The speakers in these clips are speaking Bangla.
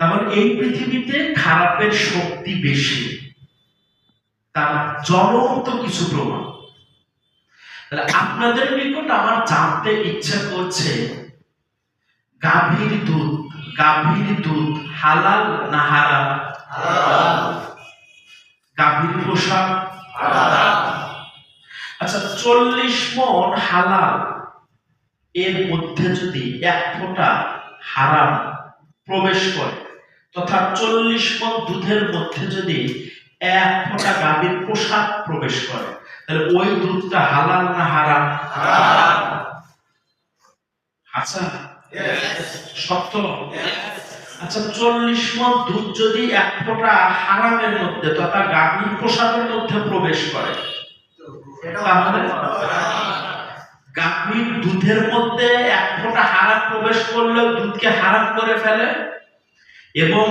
তারপর এই পৃথিবীতে খারাপের শক্তি বেশি। তার জ্বলন্ত কিছু প্রমাণ। আপনাদের নিকট আমার জানতে ইচ্ছা করছে, গাভীর দুধ গাভীর দুধ হালাল না হারাম? গাভীর পোশাক? আচ্ছা চল্লিশ মন হালাল, এর মধ্যে যদি এক ফোঁটা হারাম প্রবেশ করে তথা চল্লিশ মন দুধের মধ্যে যদি এক ফোঁটা গাভীর পোশাক প্রবেশ করে তাহলে ওই দুধটা হালাল না হারাম? আচ্ছা। সত্য আচ্ছা চল্লিশ মন দুধ যদি এক ফোঁটা হারামের মধ্যে তথা গাভীর পোশাকের মধ্যে প্রবেশ করে গাভীর দুধের মধ্যে এক ফোঁটা হারাম প্রবেশ করলেও দুধকে হারাম করে ফেলে? এবং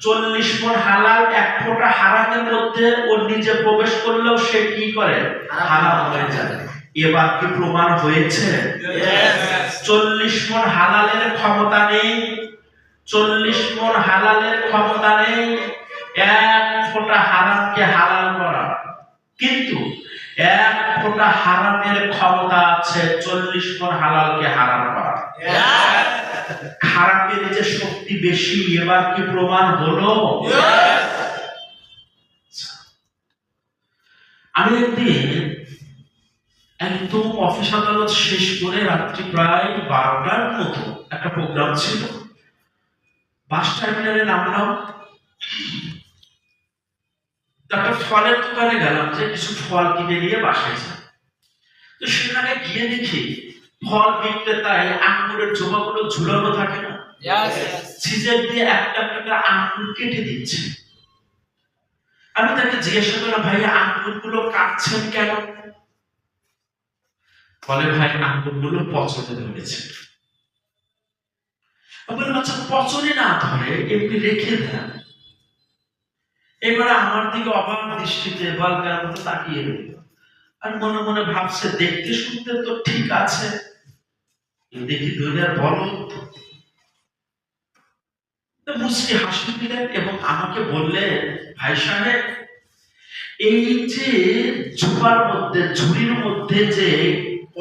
চল্লিশ মন হালাল এক ফোঁটা হারামের মধ্যে ওর নিজে প্রবেশ করলেও সে কি করে? হারাম হয়ে যায়। এবার কি প্রমাণ হয়েছে? চল্লিশ মন হালালের ক্ষমতা নেই। চল্লিশ মন হালালের ক্ষমতা নেই। এক ফোঁটা হারামকে হালাল এক ফোঁটা হারামের ক্ষমতা আছে, চল্লিশ মন হালালকে হারাম করা। খারাপের যে শক্তি বেশি, এবার কি প্রমাণ হলো? আমি একদিন একদম অফিস আদালত শেষ করে রাত্রি প্রায় বারোটার মতো একটা প্রোগ্রাম ছিল। বাস টার্মিনালে নামলাম। একটা ফলের দোকানে গেলাম যে কিছু ফল কিনে নিয়ে বাসায় যাই। তো সেখানে গিয়ে দেখি ফল বিক্রেতায় আঙ্গুরের জোমাগুলো ঝুলানো থাকে না? সিজার দিয়ে একটা একটা করে আঙ্গুর কেটে দিচ্ছে। আমি তাকে জিজ্ঞাসা করলাম ভাই আঙ্গুরগুলো কাটছেন কেন? বলে ভাই আঙ্গুরগুলো পচনে ধরেছে। বললাম আচ্ছা পচনে না ধরে এমনি রেখে দেন। এবারে আমার দিকে অবাক দৃষ্টিতে বালকার মতো তাকিয়ে রইল। আর মনে মনে ভাবছে, দেখতে শুনতে তো ঠিক আছে দেখি দুনিয়ার বড় মুসকি হাসি দিলেন এবং আমাকে বললেন, ভাই সাহেব, এই যে ঝুপার মধ্যে, ঝুড়ির মধ্যে যে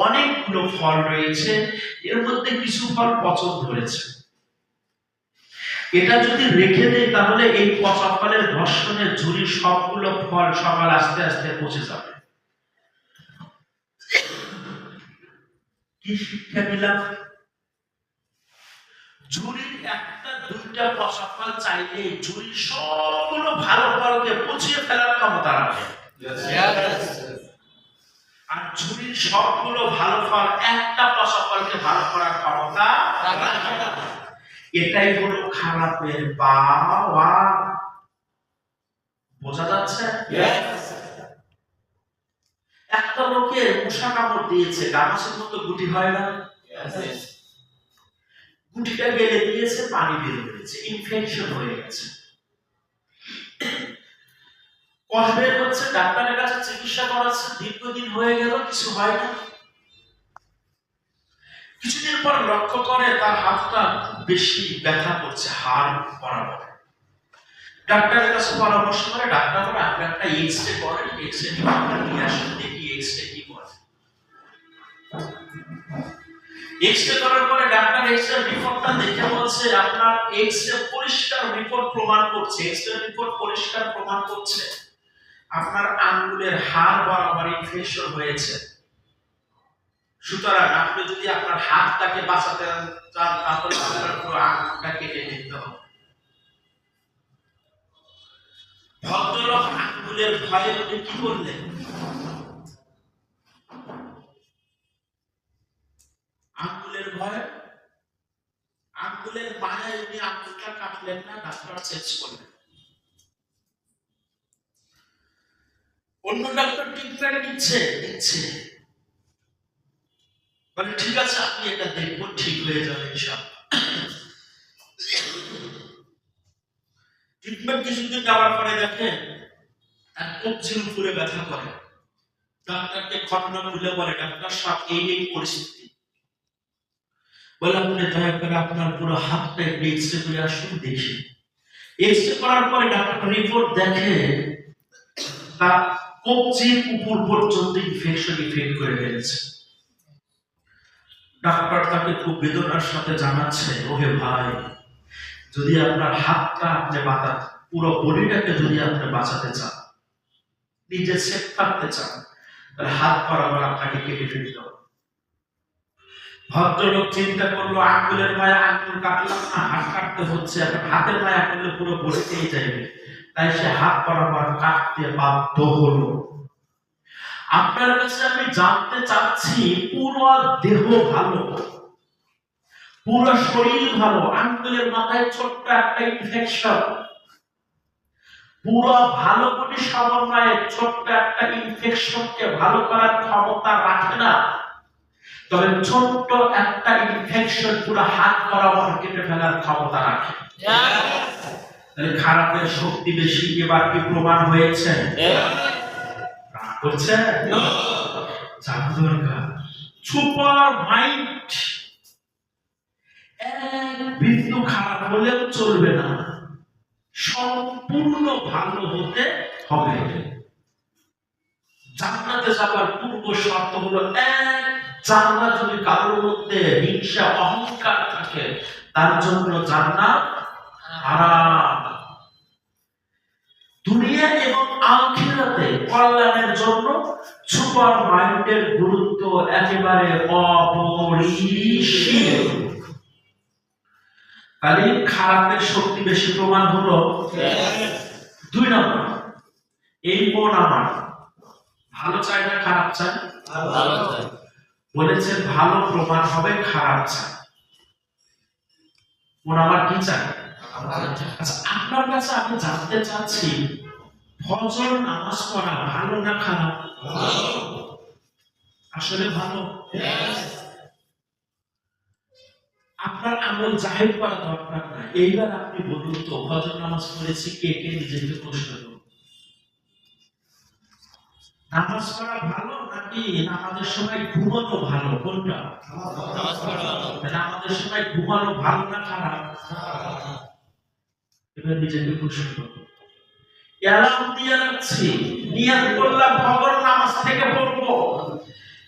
অনেকগুলো ফল রয়েছে, এর মধ্যে কিছু ফল পচন ধরেছে। এটা যদি রেখে দেয় তাহলে এই পচা ফলের ধর্ষণের ঝুড়ির সবগুলো ফল সকাল আস্তে আস্তে পচে যাবে। কি শিক্ষা পেলাম ঝুড়ির একটা দুইটা পচা চাইলে ঝুড়ির সবগুলো ভালো ফলকে পচিয়ে ফেলার ক্ষমতা রাখে। আর ঝুড়ির সবগুলো ভালো ফল একটা পচা ভালো করার ক্ষমতা এটাই হলো খারাপের বাবা বোঝা যাচ্ছে? একটা লোকের মশা কামড় দিয়েছে গামাসের মতো গুটি হয় না? গুটিটা গেলে দিয়েছে পানি বের হয়েছে ইনফেকশন হয়ে গেছে। বের হচ্ছে ডাক্তারের কাছে চিকিৎসা করাচ্ছে দীর্ঘদিন হয়ে গেল কিছু হয় না। কিছুদিন পর লক্ষ্য করে তার হাতটা খুব বেশি ব্যথা করছে হাড় বরাবর ডাক্তারের কাছে পরামর্শ করে ডাক্তার বলে আপনি একটা এক্স রে করেন এক্স রে নিয়ে আসুন দেখি এক্স রে কি করে? এক্স রে করার পরে ডাক্তার এক্স রে রিপোর্টটা দেখে বলছে, আপনার এক্স রে পরিষ্কার রিপোর্ট প্রমাণ করছে। এক্স রে রিপোর্ট পরিষ্কার প্রমাণ করছে। আপনার আঙ্গুলের হাড় বরাবর ইনফেকশন হয়েছে। সুতরাং আপনি যদি আপনার হাতটাকে বাঁচাতে চান, তাহলে আপনার পুরো আঙ্গুলটা কেটে নিতে হবে। ভদ্রলোক আঙ্গুলের ভয়ে কি করলেন? আঙ্গুলের মায়ায় উনি আঙ্গুলটা কাটলেন না, ডাক্তার চেঞ্জ করলেন। অন্য ডাক্তার ট্রিটমেন্ট দিচ্ছে মানে ঠিক আছে, আপনি এটা দেখব ঠিক হয়ে যাবে ইনশাআল্লাহ। ট্রিটমেন্ট কিছুদিন যাওয়ার পরে দেখেন এক কবজির উপরে ব্যথা করে। ডাক্তারকে ঘটনা খুলে বলে, ডাক্তার সাহেব, এই এই পরিস্থিতি। বলে আপনি দয়া করে আপনার পুরো হাতটা একটু করে আসুন, দেখি। এক্সরে করার পরে ডাক্তার রিপোর্ট দেখে তার কবজির উপর পর্যন্ত ইনফেকশন ইফেক্ট করে ফেলেছে। ডাক্তার তাকে খুব বেদনার সাথে জানাচ্ছে, ওহে ভাই, যদি আপনার হাতটা আপনি পুরো বডিটাকে যদি আপনি বাঁচাতে চান, নিজে সেফ থাকতে চান, তাহলে হাত বরাবর আপনাকে কেটে ফেলতে হবে। ভদ্রলোক চিন্তা করল, আঙ্গুলের মায়া আঙ্গুল কাটলাম না, হাত কাটতে হচ্ছে, এখন হাতের মায়া করলে পুরো বডিতেই যাইবে তাই সে হাত বরাবর কাটতে বাধ্য হলো। আপনার কাছে আমি জানতে চাচ্ছি, পুরো দেহ ভালো, পুরো শরীর ভালো, আঙ্গুলের মাথায় ছোট্ট একটা ইনফেকশন পুরো ভালো করে সমন্বয়ে ছোট্ট একটা ইনফেকশনকে ভালো করার ক্ষমতা রাখে না। তবে ছোট্ট একটা ইনফেকশন পুরো হাত বরাবর কেটে ফেলার ক্ষমতা রাখে। তাহলে খারাপের শক্তি বেশি এবার কি প্রমাণ হয়েছে? করছে? দরকার সুপার মাইন্ড। এক বিন্দু খারাপ হলেও চলবে না। সম্পূর্ণ ভালো হতে হবে। জান্নাতে যাবার পূর্ব শর্ত হলো এক জান্নাত যদি কারোর মধ্যে হিংসা, অহংকার থাকে, তার জন্য জান্নাত হারাম। দুনিয়া এবং আখিরাতে কল্যাণের জন্য সুপার মাইন্ডের গুরুত্ব একেবারে অপরিসীম। তাহলে খারাপের শক্তি বেশি প্রমাণ হলো? দুই নম্বর, এই মন আমার, ভালো চাই না খারাপ চাই বলেছে, ভালো প্রমাণ হবে, খারাপ চাই। মন আমার কি চাই আচ্ছা আপনার কাছে আমি জানতে চাচ্ছি, ফজর নামাজ পড়া ভালো না খারাপ? আসলে ভালো। আপনার আমল জাহির করা দরকার না। এইবার আপনি বলুন তো, ফজর নামাজ পড়েছি, কে কে নিজেকে প্রশ্ন নামাজ পড়া ভালো নাকি নামাজের সময় ঘুমানো ভালো? কোনটা? নামাজের সময় ঘুমানো ভালো না খারাপ? এবার নিজেকে প্রশ্ন করুন অ্যালার্ম দিয়ে রাখছি নিয়াত করলাম খবর নামাজ থেকে পড়ব।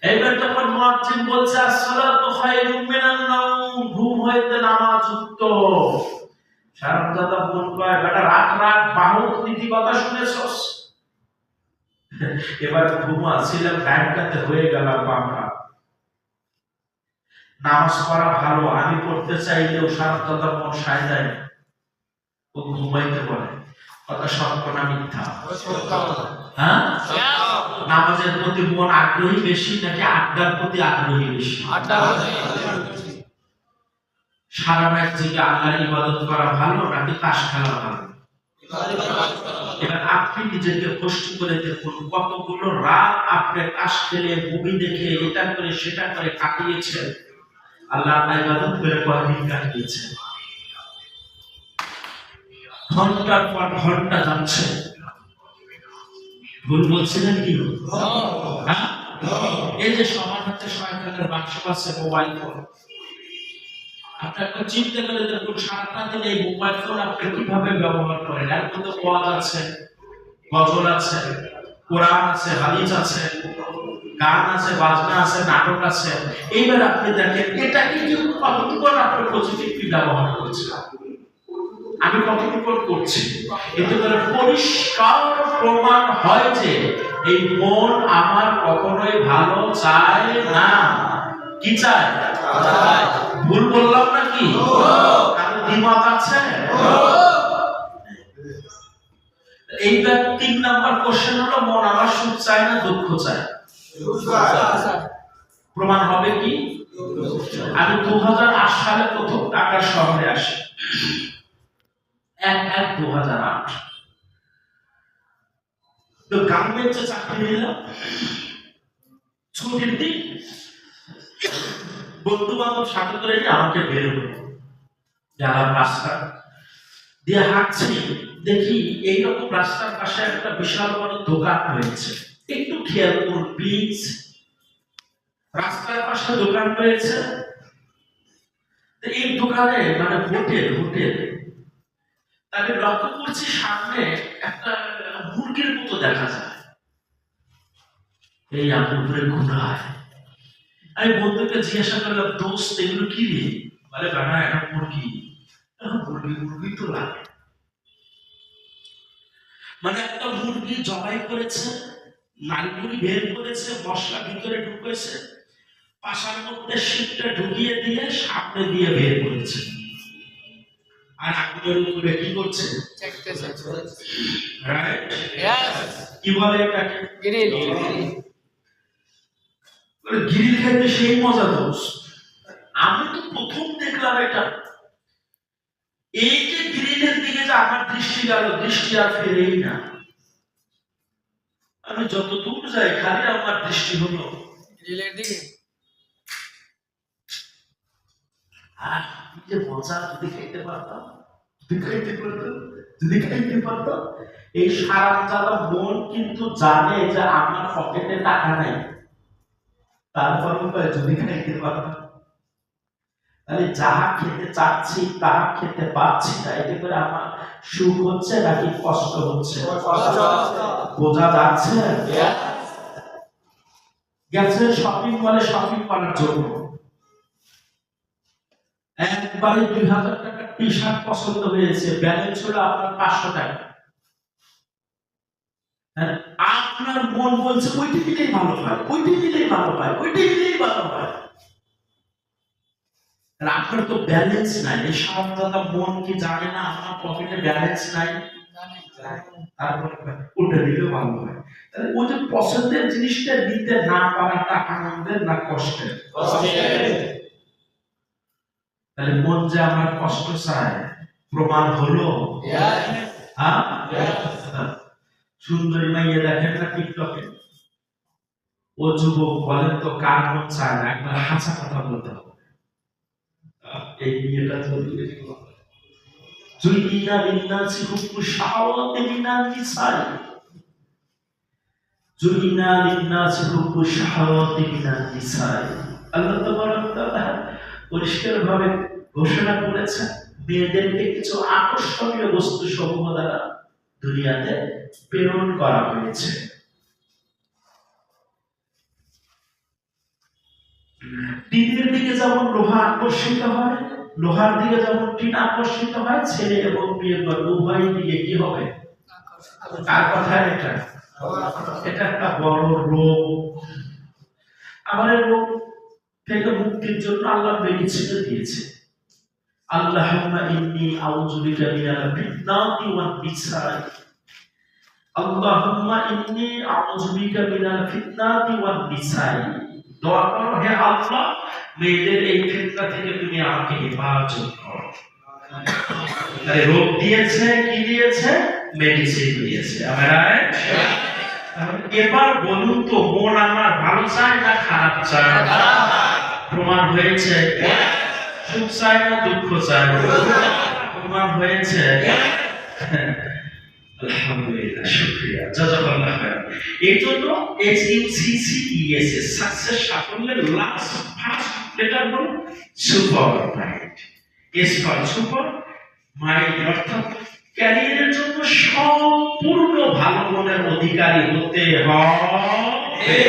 এবার যখন মুয়াজ্জিন বলছে আসসালাতু খায়রুম মিনান নাওম ঘুম হইতে নামাজ উত্তম। করে বেটা রাত রাত বাহুত নীতি কথা শুনেছস? এবার ঘুমা ছিলাম ব্যাংকাতে হয়ে গেলাম বাংলা নামাজ পড়া ভালো আমি পড়তে চাইলেও শারদাদা মন সায় দেয় ও ঘুমাইতে বলে কথা সত্য না মিথ্যা? হ্যাঁ? নামাজের প্রতি মন আগ্রহী বেশি নাকি আড্ডার প্রতি আগ্রহী বেশি? সারা রাত থেকে আল্লাহর ইবাদত করা ভালো নাকি তাস খেলা ভালো? এবার আপনি নিজেকে প্রশ্ন করে দেখুন কতগুলো রাত আপনি তাস খেলে মুভি দেখে এটা করে সেটা করে কাটিয়েছেন। আল্লাহ ইবাদত করে কয়দিন কাটিয়েছেন? ঘণ্টার পর ঘণ্টা যাচ্ছে। ভুল বলছি না কি? হ্যাঁ? এই যে সবার হাতে শয়তানের বাক্স আছে মোবাইল ফোন। আপনি একটা দিন এই মোবাইল ফোন আপনি কীভাবে ব্যবহার করেন? আছে, গজল আছে, কোরআন আছে, হাদিস আছে, গান আছে, বাজনা আছে, নাটক আছে। এইবার আপনি দেখেন কতটুকু আপনি পজিটিভলি ব্যবহার করছেন আমি কতটুকু করছি? এতে করে পরিষ্কার প্রমাণ হয় যে এই মন আমার কখনোই ভালো চায় না। কি চায় ভুল বললাম নাকি? কারও দ্বিমত আছে? এইবার তিন নাম্বার কোশ্চেন হলো, মন আমার সুখ চায় না দুঃখ চায়? প্রমাণ হবে কি? আমি দু হাজার আট সালে প্রথম ঢাকা শহরে আসি। এক এক দু হাজার আট। তো গার্মেন্টসে চাকরি নিলাম। ছুটির দিন বন্ধু বান্ধব সাথে করে নিয়ে আমাকে বের হলো। গেলাম রাস্তা দিয়ে হাঁটছি, দেখি এইরকম রাস্তার পাশে একটা বিশাল বড় দোকান হয়েছে একটু খেয়াল করুন প্লিজ রাস্তার পাশে দোকান রয়েছে। এই দোকানে মানে হোটেল হোটেল। তাকে লক্ষ্য করছি সামনে একটা মুরগির মতো দেখা যায়। এই আমার উপরে ঘুরায় আমি বন্ধুকে জিজ্ঞাসা করলাম দোস্ত এগুলো কি রে? বলে বাবা এটা মুরগি। মুরগি মুরগি তো লাগে। মানে একটা মুরগি জবাই করেছে নারীগুলি বের করেছে মশলা ভিতরে ঢুকেছে পাশার মধ্যে শীতটা ঢুকিয়ে দিয়ে সামনে দিয়ে বের করেছে। আর আগুনের উপরে কি করছে? Right? কি বলে এটাকে? বলে গিরিল খাইতে সেই মজা দোষ আমি তো প্রথম দেখলাম এটা। এই যে গ্রিলের দিকে যে আমার দৃষ্টি গেল দৃষ্টি আর ফেরেই না। আমি যত দূর যাই খালি আমার দৃষ্টি হলো। আর যে মজা যদি খাইতে পারতাম যদি খাইতে পারতাম যদি খাইতে পারতাম এই সারা জ্বালা মন কিন্তু জানে যে আমার পকেটে টাকা নাই। তারপর যদি খাইতে পারতাম তাহলে যাহা খেতে চাচ্ছি তাহা খেতে পাচ্ছি না এতে করে আমার সুখ হচ্ছে নাকি কষ্ট হচ্ছে? বোঝা যাচ্ছে? গেছে শপিং মলে শপিং করার জন্য। একবারে দুই হাজার টাকার টি শার্ট পছন্দ হয়েছে। ব্যালেন্স হলো আপনার পাঁচশো টাকা। আপনার মন বলছে ওইটি দিলেই ভালো হয় ওইটি দিলেই ভালো হয় ওইটি দিলেই ভালো হয়। আপনার তো ব্যালেন্স নাই। এই সাবধানতা মন কি জানে না? আমার পকেটে ব্যালেন্স নাই? তারপরে ওটা দিলে ভালো হয়। তাহলে ওই যে পছন্দের জিনিসটা দিতে না পারাটা আনন্দের না কষ্টের? তাহলে মন যে আমার কষ্ট চায় প্রমাণ হলো? হ্যাঁ। সুন্দরী মাইয়া দেখেন না টিকটকে? ও যুবক বলেন তো, কার মন চায় না? একবার হাসা কথা বলতে হবে। এই বিয়েটা আল্লাহ তাআলা ঘোষণা করেছেন, মেয়েদেরকে কিছু আকর্ষণীয় বস্তু সমূহ দ্বারা দুনিয়াতে প্রেরণ করা হয়েছে। টিনের দিকে যেমন লোহা আকর্ষিত হয়, লোহার দিকে যেমন টিন আকর্ষিত হয়, ছেলে এবং মেয়ে উভয় দিকে কি হবে? কার কথা এটা এটা একটা বড় রোগ। আমাদের রোগ থেকে মুক্তির জন্য আল্লাহ মেডিসিন দিয়েছে। আউযু বিকা মিনাল ফিতনাতি ওয়ান নিসাই। আল্লাহুম্মা ইন্নী আউযু বিকা মিনাল ফিতনাতি ওয়ান নিসাই। দোয়া করো হে মেয়েদের এই ফিতনা থেকে তুমি আমাকে হেফাজত করো। রোগ দিয়েছে, কি দিয়েছে? মেডিসিন দিয়েছে। এবার বলুন তো, মন আমার ভালো চায় না খারাপ চায়? প্রমাণ হয়েছে? সুখ চায় না দুঃখ চায় প্রমাণ হয়েছে। আলহামদুলিল্লাহ শুকরিয়া। জাজাকাল্লাহ খায়র এই জন্য S U C C E S S success সাফল্যের লাস্ট ফার্স্ট লেটার হল super mind S for super mind অর্থাৎ ক্যারিয়ারের জন্য সম্পূর্ণ ভালো মনের অধিকারী হতে হবে